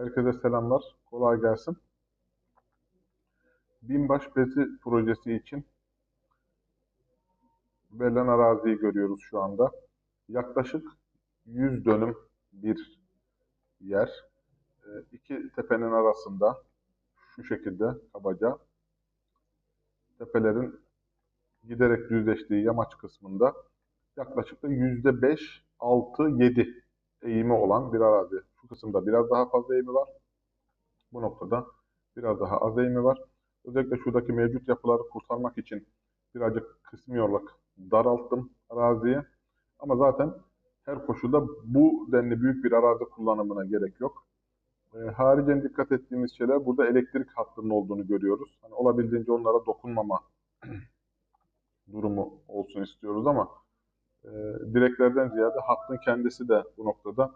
Herkese selamlar. Kolay gelsin. Binbaş Bezi projesi için verilen araziyi görüyoruz şu anda. Yaklaşık 100 dönüm bir yer. Ee, İki tepenin arasında şu şekilde kabaca tepelerin giderek düzleştiği yamaç kısmında yaklaşık da %5, 6, 7 eğimi olan bir arazi. Şu kısımda biraz daha fazla eğimi var. Bu noktada biraz daha az eğimi var. Özellikle şuradaki mevcut yapıları kurtarmak için birazcık kısmi olarak daralttım araziyi. Ama zaten her koşulda bu denli büyük bir arazi kullanımına gerek yok. E, haricen dikkat ettiğimiz şeyler burada elektrik hattının olduğunu görüyoruz. Hani olabildiğince onlara dokunmama durumu olsun istiyoruz ama e, direklerden ziyade hattın kendisi de bu noktada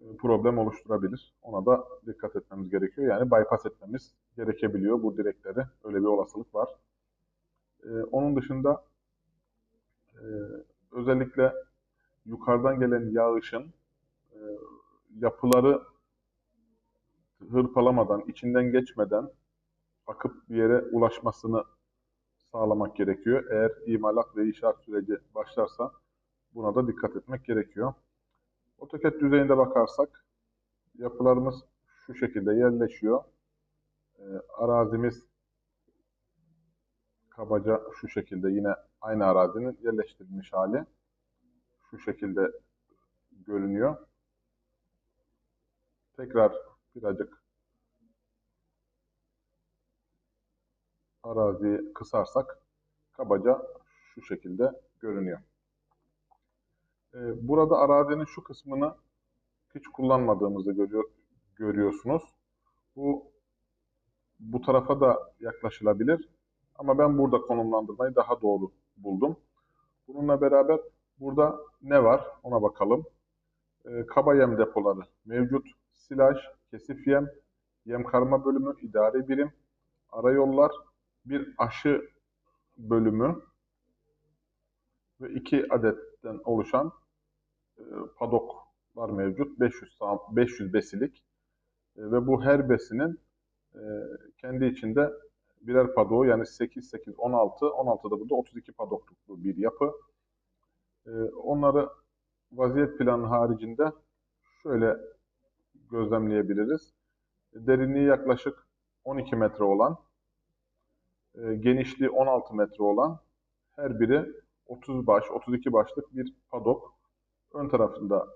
e, problem oluşturabilir. Ona da dikkat etmemiz gerekiyor. Yani bypass etmemiz gerekebiliyor bu direkleri. Öyle bir olasılık var. E, onun dışında e, özellikle yukarıdan gelen yağışın e, yapıları hırpalamadan, içinden geçmeden akıp bir yere ulaşmasını sağlamak gerekiyor. Eğer imalat ve inşaat süreci başlarsa buna da dikkat etmek gerekiyor. AutoCAD düzeyinde bakarsak yapılarımız şu şekilde yerleşiyor. E, arazimiz kabaca şu şekilde yine aynı arazinin yerleştirilmiş hali. Şu şekilde görünüyor. Tekrar birazcık araziyi kısarsak kabaca şu şekilde görünüyor. Ee, burada arazinin şu kısmını hiç kullanmadığımızı görüyor, görüyorsunuz. Bu bu tarafa da yaklaşılabilir. Ama ben burada konumlandırmayı daha doğru buldum. Bununla beraber burada ne var ona bakalım. Ee, kaba yem depoları mevcut. Silaj, kesif yem, yem karma bölümü, idari birim, arayollar, bir aşı bölümü ve iki adetten oluşan e, padoklar mevcut. 500 sağ- 500 besilik E, ve bu her besinin e, kendi içinde birer padoğu yani 8 8 16 16'da burada 32 padokluklu bir yapı. E, onları vaziyet planı haricinde şöyle gözlemleyebiliriz. Derinliği yaklaşık 12 metre olan, e, genişliği 16 metre olan her biri 30 baş, 32 başlık bir padok. Ön tarafında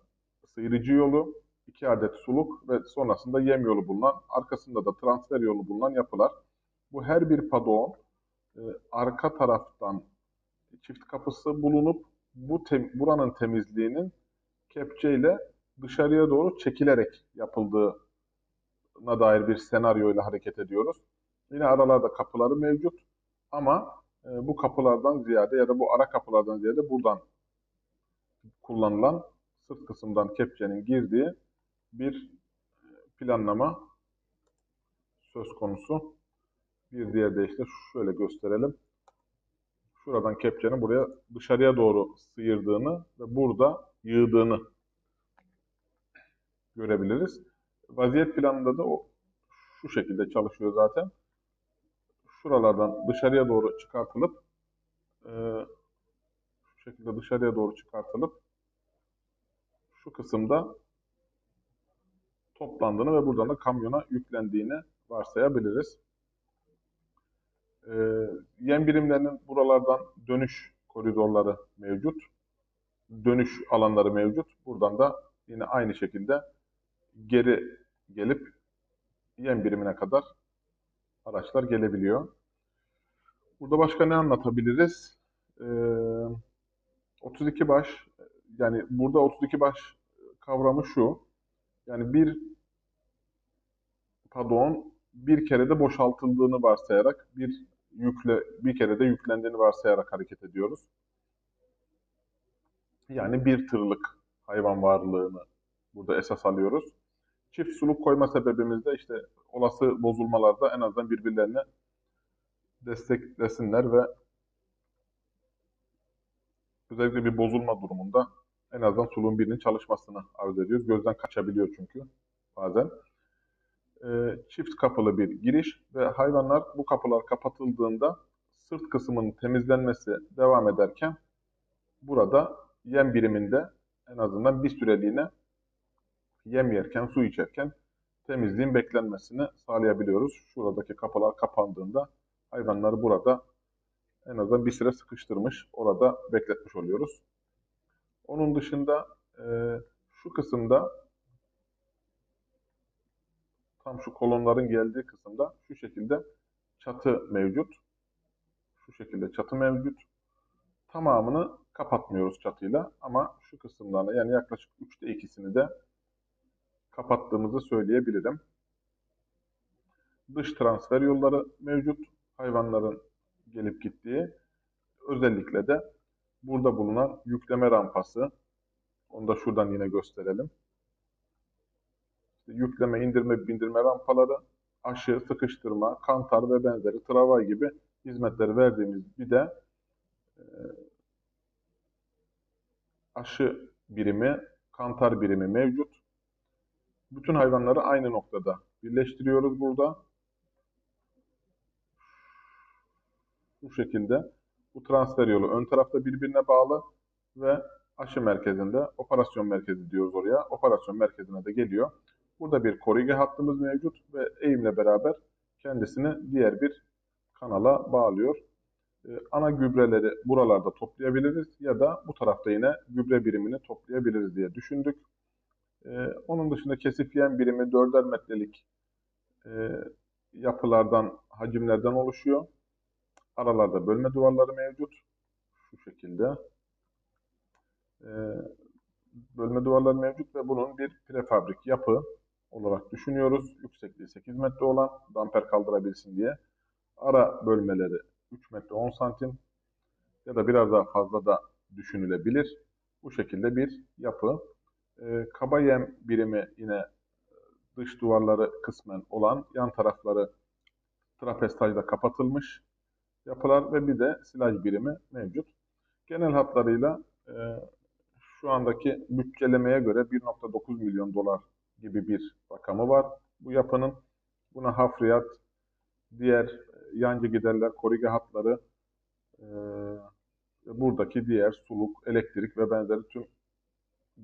sıyırıcı yolu, iki adet suluk ve sonrasında yem yolu bulunan, arkasında da transfer yolu bulunan yapılar. Bu her bir padoğun e, arka taraftan çift kapısı bulunup bu tem- buranın temizliğinin kepçeyle dışarıya doğru çekilerek yapıldığına dair bir senaryoyla hareket ediyoruz. Yine aralarda kapıları mevcut ama e, bu kapılardan ziyade ya da bu ara kapılardan ziyade buradan kullanılan sırt kısımdan kepçenin girdiği bir e, planlama söz konusu. Bir diğer de işte şöyle gösterelim. Şuradan kepçenin buraya dışarıya doğru sıyırdığını ve burada yığdığını görebiliriz. Vaziyet planında da o şu şekilde çalışıyor zaten. Şuralardan dışarıya doğru çıkartılıp e, şu şekilde dışarıya doğru çıkartılıp şu kısımda toplandığını ve buradan da kamyona yüklendiğini varsayabiliriz. E, yem birimlerinin buralardan dönüş koridorları mevcut. Dönüş alanları mevcut. Buradan da yine aynı şekilde geri gelip yem birimine kadar araçlar gelebiliyor. Burada başka ne anlatabiliriz? Ee, 32 baş, yani burada 32 baş kavramı şu. Yani bir padon bir kere de boşaltıldığını varsayarak, bir yükle bir kere de yüklendiğini varsayarak hareket ediyoruz. Yani bir tırlık hayvan varlığını burada esas alıyoruz. Çift suluk koyma sebebimiz de işte olası bozulmalarda en azından birbirlerine desteklesinler ve özellikle bir bozulma durumunda en azından suluğun birinin çalışmasını arzu ediyoruz. Gözden kaçabiliyor çünkü bazen. e, çift kapılı bir giriş ve hayvanlar bu kapılar kapatıldığında sırt kısmının temizlenmesi devam ederken burada yem biriminde en azından bir süreliğine yem yerken, su içerken temizliğin beklenmesini sağlayabiliyoruz. Şuradaki kapılar kapandığında hayvanları burada en azından bir süre sıkıştırmış, orada bekletmiş oluyoruz. Onun dışında e, şu kısımda tam şu kolonların geldiği kısımda şu şekilde çatı mevcut. Şu şekilde çatı mevcut. Tamamını kapatmıyoruz çatıyla ama şu kısımlarına yani yaklaşık 3'te 2'sini de kapattığımızı söyleyebilirim. Dış transfer yolları mevcut. Hayvanların gelip gittiği. Özellikle de burada bulunan yükleme rampası. Onu da şuradan yine gösterelim. İşte yükleme, indirme, bindirme rampaları, aşı, sıkıştırma, kantar ve benzeri travay gibi hizmetleri verdiğimiz bir de e, aşı birimi, kantar birimi mevcut. Bütün hayvanları aynı noktada birleştiriyoruz burada. Bu şekilde. Bu transfer yolu ön tarafta birbirine bağlı ve aşı merkezinde operasyon merkezi diyoruz oraya. Operasyon merkezine de geliyor. Burada bir korige hattımız mevcut ve eğimle beraber kendisini diğer bir kanala bağlıyor. Ee, ana gübreleri buralarda toplayabiliriz ya da bu tarafta yine gübre birimini toplayabiliriz diye düşündük. Ee, onun dışında kesif yem birimi 4'er metrelik e, yapılardan, hacimlerden oluşuyor. Aralarda bölme duvarları mevcut. Şu şekilde. Ee, bölme duvarları mevcut ve bunun bir prefabrik yapı olarak düşünüyoruz. Yüksekliği 8 metre olan damper kaldırabilsin diye. Ara bölmeleri 3 metre 10 santim ya da biraz daha fazla da düşünülebilir. Bu şekilde bir yapı. Ee, kaba yem birimi yine dış duvarları kısmen olan yan tarafları trapestajla kapatılmış yapılar ve bir de silaj birimi mevcut. Genel hatlarıyla e, şu andaki bütçelemeye göre 1.9 milyon dolar gibi bir rakamı var bu yapının. Buna hafriyat, diğer e, yancı giderler, korige hatları, e, buradaki diğer suluk, elektrik ve benzeri tüm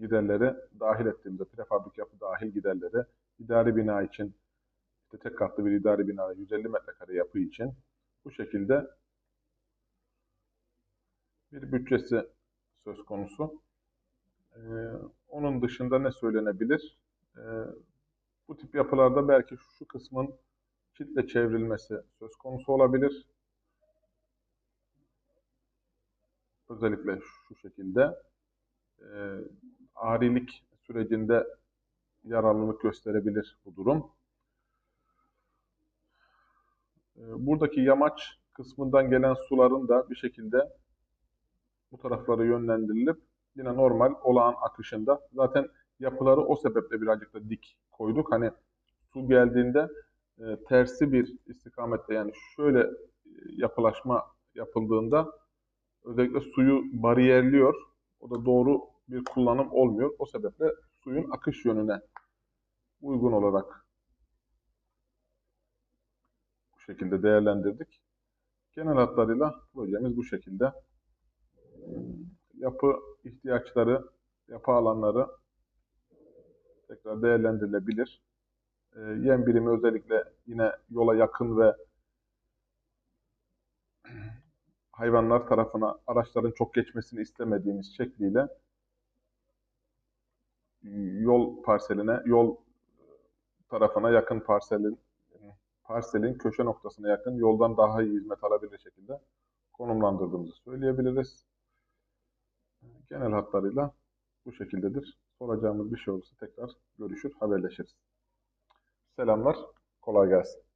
giderleri dahil ettiğimizde prefabrik yapı dahil giderleri idari bina için işte tek katlı bir idari bina 150 metrekare yapı için bu şekilde bir bütçesi söz konusu. Ee, onun dışında ne söylenebilir? Ee, bu tip yapılarda belki şu kısmın çitle çevrilmesi söz konusu olabilir. Özellikle şu şekilde. Ee, arilik sürecinde yararlılık gösterebilir bu durum. Ee, buradaki yamaç kısmından gelen suların da bir şekilde bu taraflara yönlendirilip yine normal olağan akışında zaten yapıları o sebeple birazcık da dik koyduk. Hani su geldiğinde e, tersi bir istikamette yani şöyle e, yapılaşma yapıldığında özellikle suyu bariyerliyor. O da doğru bir kullanım olmuyor. O sebeple suyun akış yönüne uygun olarak bu şekilde değerlendirdik. Genel hatlarıyla projemiz bu şekilde. Yapı ihtiyaçları, yapı alanları tekrar değerlendirilebilir. E, yem birimi özellikle yine yola yakın ve hayvanlar tarafına araçların çok geçmesini istemediğimiz şekliyle yol parseline, yol tarafına yakın parselin parselin köşe noktasına yakın yoldan daha iyi hizmet alabilir şekilde konumlandırdığımızı söyleyebiliriz. Genel hatlarıyla bu şekildedir. Soracağımız bir şey olursa tekrar görüşür, haberleşiriz. Selamlar, kolay gelsin.